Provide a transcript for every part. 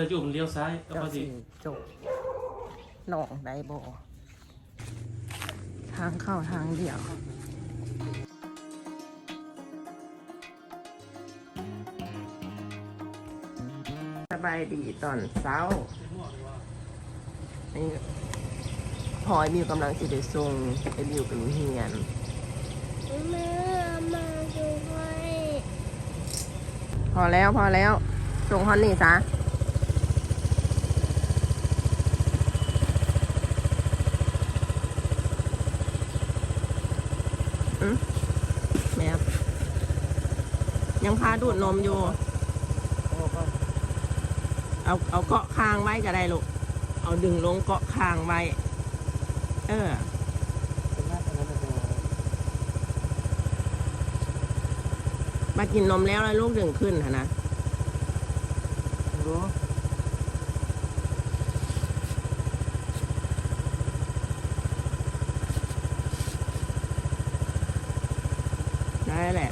จะอยู่มันเลี้ยวซ้ายแล้วเจ้าก็สิสิจบหนองได้บ่ทางเข้าทางเดียว สบายดีตอนเช้า นี่พลอยมิวกำลังสิได้ส่งไอ้มิวเป็นเฮียน แม่มาดูให้พอแล้วพอแล้วส่งฮอนนี่ซะอืมแม่ ยังพาดูดนมอยู่ เอาเอาเกาะคางไว้ก็ได้ลูก เอาดึงลงเกาะคางไว้ เออมากินนมแล้วแล้วลูกดึงขึ้นค่ะนะได้แหละ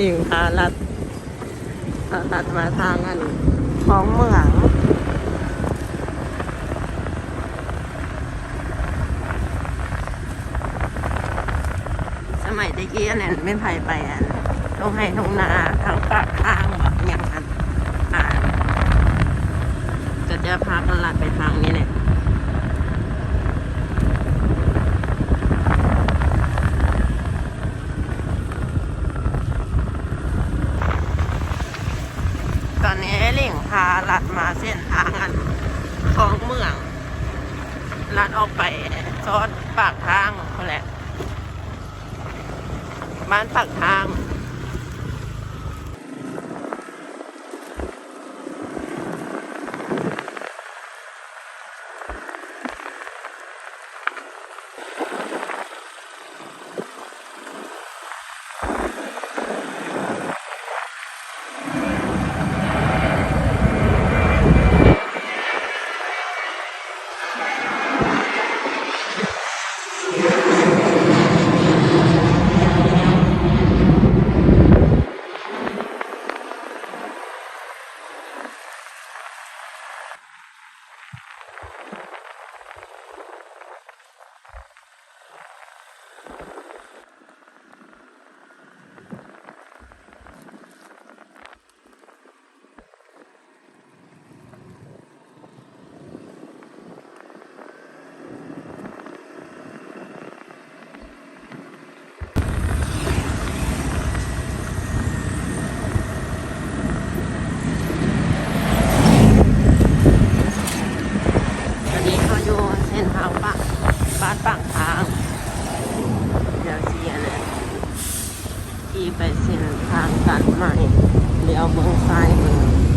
ลิงพาลัดพาลัดมาทางอันท้องเมืองสมัยตะกี้อันนั้นไม่ไผ่ไปอันต้องให้ทงนาทางปากทางแบบอย่างนั้นอ่านจะจะพากันลัดไปทางนี้เนี่ยตอนนี้เล่ง พาลัดมาเส้นทางอันของเมือง ลัดออกไปซอดปากทางแหละ บ้านปากทาง อยู่เส้นทางปากบ้านปากทางเดี๋ยวเสียเลยที่ไปเส้นทางตัดใหม่เลี้ยวเมืองซ้ายมือ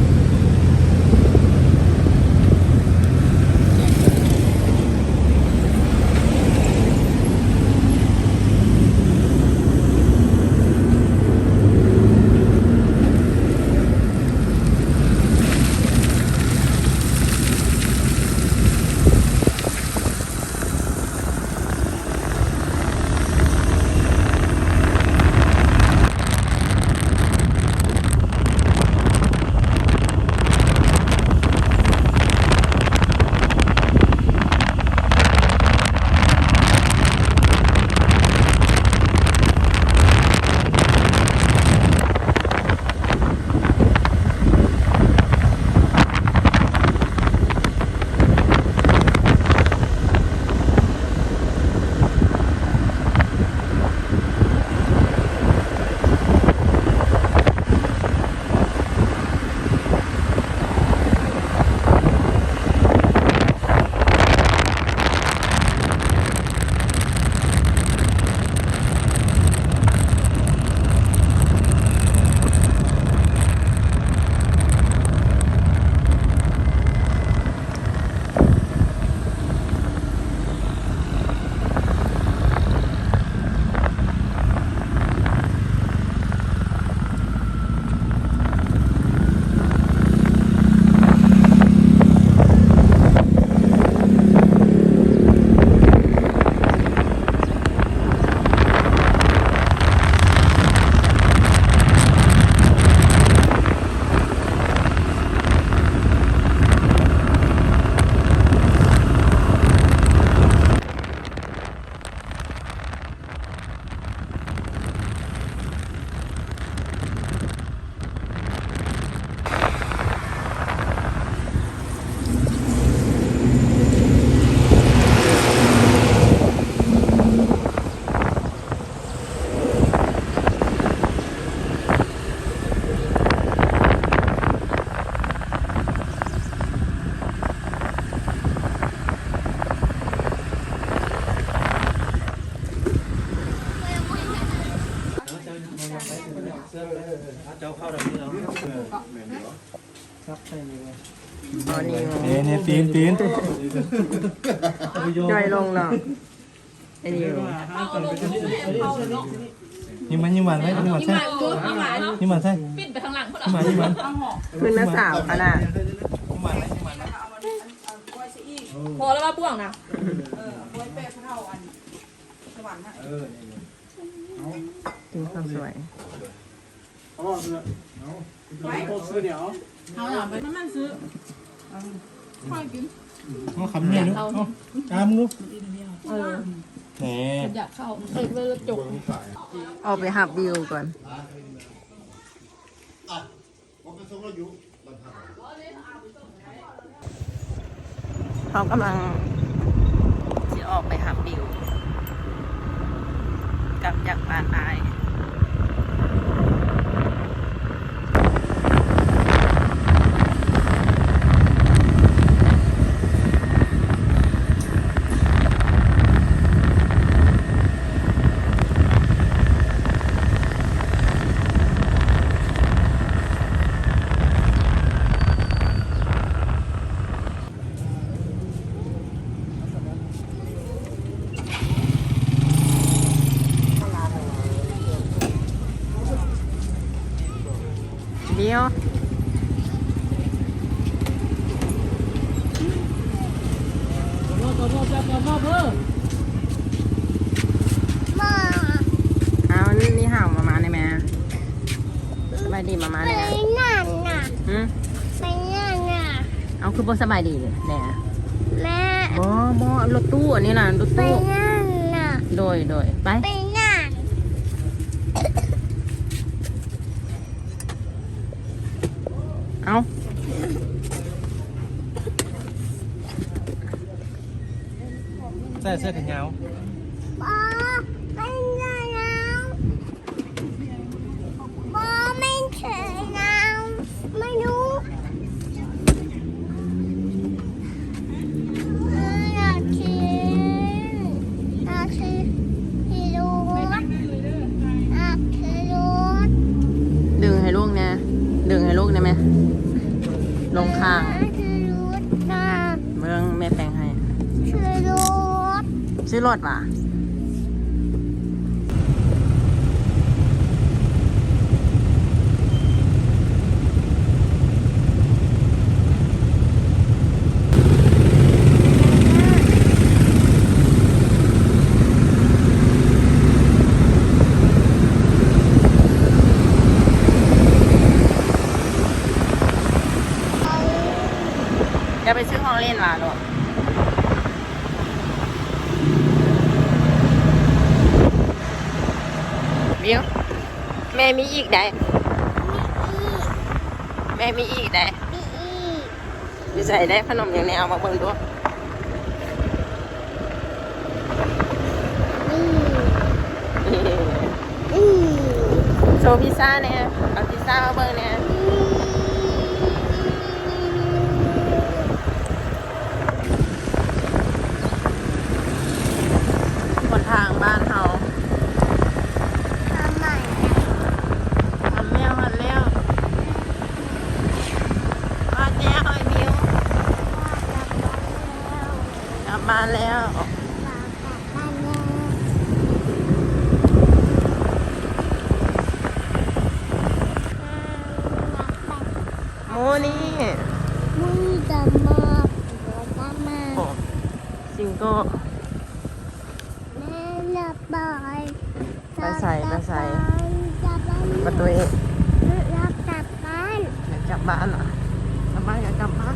แบบนี้เนาะครับใช่เลยตอนนี้เนี่ยเนี่ยตีนตีนย่อยลงเนาะไอ้นี่ยิ้มมันยิ้มหวานไหมยิ้มหวานใช่เอาหวานเนาะยิ้มหวานใช่ปิดไปทางหลังเพื่อยิ้มหวานยิ้มหวานขึ้นมาสาวขนาดยิ้มหวานไหมยิ้มหวานไหมพอแล้วว่าป่วงนะถึงความสวย เอาหน่อยไปมันซื้อเอาคำเนี่ยลูกเอาตามลูกเออแหมอยากเข้าเออเวลาจกเอาไปหับวิวก่อนเขากำลังจะออกไปหับวิวกลับจากบ้านอาย เดี๋ยวมาเอานี่นี่ห่าวมามาได้ไหมสบายดีมามาไปได้ไหมนั่นน่ะหืมไปนั่นน่ะเอาคือบ่สบายดีแหน่แม่บ่บ่รถตู้อันนี้น่ะรถไปตู้นั่นน่ะโดยโดยไป ไปนั่น เอา ใส่เสื้อแขนยาว บอไปนั่นแล้วบอไม่เฉยแล้วไม่รู้อยากกินอยากกินที่รู้อยากกินรู้ ดึงให้ลูกนะดึงให้ลูกได้ไหมลงข้าง คือรู้นะ เมืองแม่แปลงให้ คือรู้ ซื้อ รถว่ะจะไปซื้อของเล่นว่ะลูก บิวแม่มีอีกได้ แม่มีอีกได้มีอีกอยู่ใส่ได้ขนมอย่างนี้เอามาเบิ่งดูมีนี่อีโชว์พิซซ่าเนี่ยเอาพิซซ่ามาเบิ่งเนี่ยคนทางบ้านเฮา ทำไม ทำแล้วหันแล้วมาแจ้วไอ้บิวกลับบ้านแล้ว โม นี่มึงจะมาจะมาโอ้ซิงโก้แม่จะไปไปใส่ไปใส่ประตูเองรับกลับบ้านอยากกลับบ้านเหรอกลับบ้านอยากกลับบ้าน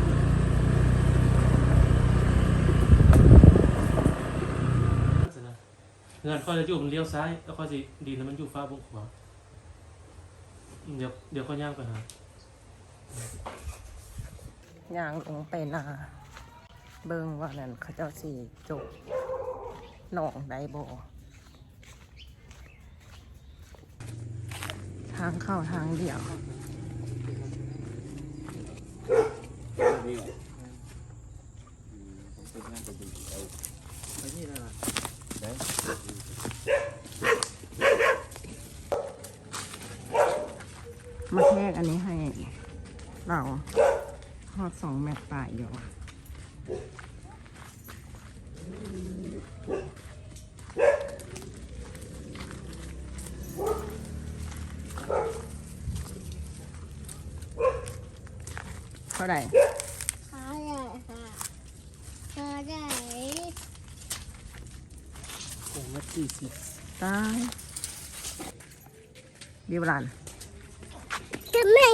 เงินค่อยจะอยู่มันเลี้ยวซ้ายแล้วค่อยสิดีนะมันอยู่ฟ้าบงขวาเดี๋ยวเดี๋ยวค่อยย่างไปหา ย่างลงไปนา เบิ่งว่านั่นเขาเจ้าสีจกหนองไดโบทางเข้าทางเดียวมาแทกอันนี้ให้ เราทอดสองแมตต์ปลายอยู่เท่าไหร่ขาใหญ่ค่ะขาใหญ่โอ้มาสี่สิบตายดีบรันจะไม่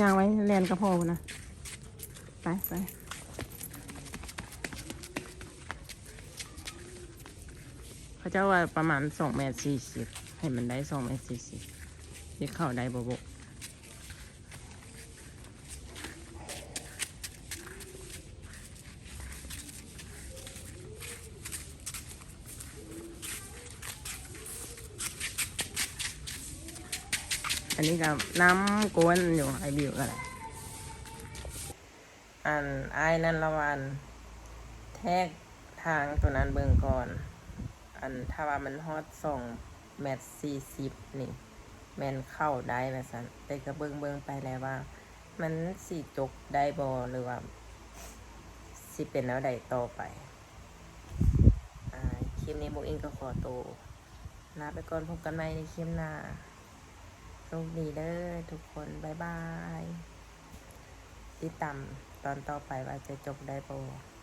ย่างไว้แลนกระพอนะไปไปเขาเจ้าว่าประมาณสองเมตรสี่สิบให้มันได้สองเมตรสี่สิบที่เข้าได้บบ นี้ก็น้ำกวนอยู่ไอบิวอะไรอันไอ้นั่นละวัน แทกทางตัวนั้นเบิ่งก่อน อันถ้าว่ามันฮอดสองแมตสี่สิบนี่ แมนเข้าได้แบบสันแต่ก็เบิ่งเบิ่งไปแล้วว่า มันสี่จกได้บอหรือว่าสิเป็นแล้วใดต่อไปอ่าคลิปนี้โบอิงก็ขอตัวลาไปก่อนพบกันใหม่ในคลิปหน้า โชคดีเด้อทุกคนบ๊ายบายติดตามตอนต่อไปว่าจะจบได้ปะ